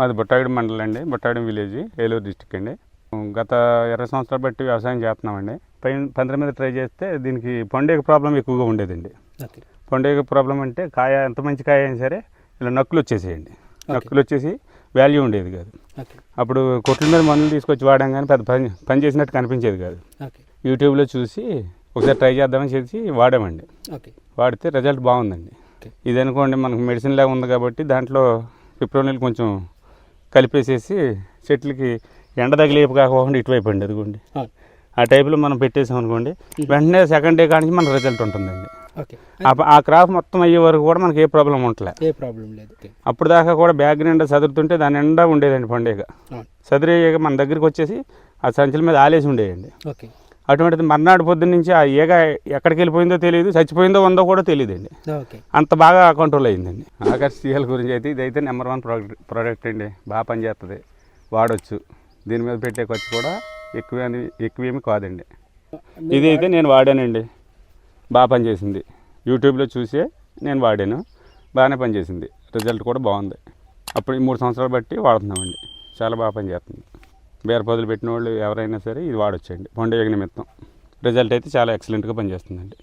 మాది బుట్టాగడి మండలం అండి. బుట్టాగడి విలేజ్ ఏలూరు డిస్టిక్ అండి. గత ఇరవై సంవత్సరాలు బట్టి వ్యవసాయం చేస్తున్నామండి. పైన పందిరి మీద ట్రై చేస్తే దీనికి పండుగ ప్రాబ్లం ఎక్కువగా ఉండేదండి. పండుగ ప్రాబ్లం అంటే కాయ ఎంత మంచి కాయ అయినా సరే ఇలా నక్కులు వచ్చేసేయండి. నక్కులు వచ్చేసి వాల్యూ ఉండేది కాదు. అప్పుడు కొట్ల మీద మందులు తీసుకొచ్చి వాడాం కానీ పెద్ద పని పని చేసినట్టు కనిపించేది కాదు. యూట్యూబ్లో చూసి ఒకసారి ట్రై చేద్దామని చేసి వాడామండి. వాడితే రిజల్ట్ బాగుందండి. ఇది అనుకోండి మనకు మెడిసిన్ లాగా ఉంది కాబట్టి దాంట్లో పిప్రోనిల్ కొంచెం కలిపేసేసి చెట్లకి ఎండ తగిలేపు కాకుండా ఇటువైపు అండి అదిగోండి. ఆ టైప్లో మనం పెట్టేసాం అనుకోండి వెంటనే సెకండ్ డే కానీ మనకు రిజల్ట్ ఉంటుందండి. ఓకే. ఆ- క్రాప్ మొత్తం అయ్యే వరకు కూడా మనకి ఏ ప్రాబ్లం ఉండలే ఏ ప్రాబ్లం లేదు. అప్పుడు దాకా కూడా బ్యాగ్ నిండా చదువుతుంటే దాని నిండా ఉండేదండి పండుగ. అవును. చదిరేయగా మన దగ్గరికి వచ్చేసి ఆ సంచుల మీద ఆలేసి ఉండేయండి. ఓకే. అటువంటిది మర్నాడు పొద్దున్న నుంచి ఆ ఈగ ఎక్కడికి వెళ్ళిపోయిందో తెలియదు చచ్చిపోయిందో ఉందో కూడా తెలియదండి. అంత బాగా కంట్రోల్ అయ్యిందండి ఆకర్ష్ సీఎల్ గురించి అయితే ఇదైతే నెంబర్ వన్ ప్రోడక్ట్ ప్రోడక్ట్ అండి. బాగా పనిచేస్తుంది వాడొచ్చు. దీని మీద పెట్టే ఖర్చు కూడా ఎక్కువ ఎక్కువేమి కాదండి. ఇది అయితే నేను వాడానండి. బాగా పనిచేసింది. యూట్యూబ్లో చూసే నేను వాడాను. బాగానే పనిచేసింది. రిజల్ట్ కూడా బాగుంది. అప్పుడు ఈ మూడు సంవత్సరాలు బట్టి వాడుతున్నామండి. చాలా బాగా పనిచేస్తుంది. బేర పొదలు పెట్టిన వాళ్ళు ఎవరైనా సరే ఇది వాడొచ్చండి. పండుగ నిమిత్తం. రిజల్ట్ అయితే చాలా ఎక్సలెంట్గా పనిచేస్తుందండి.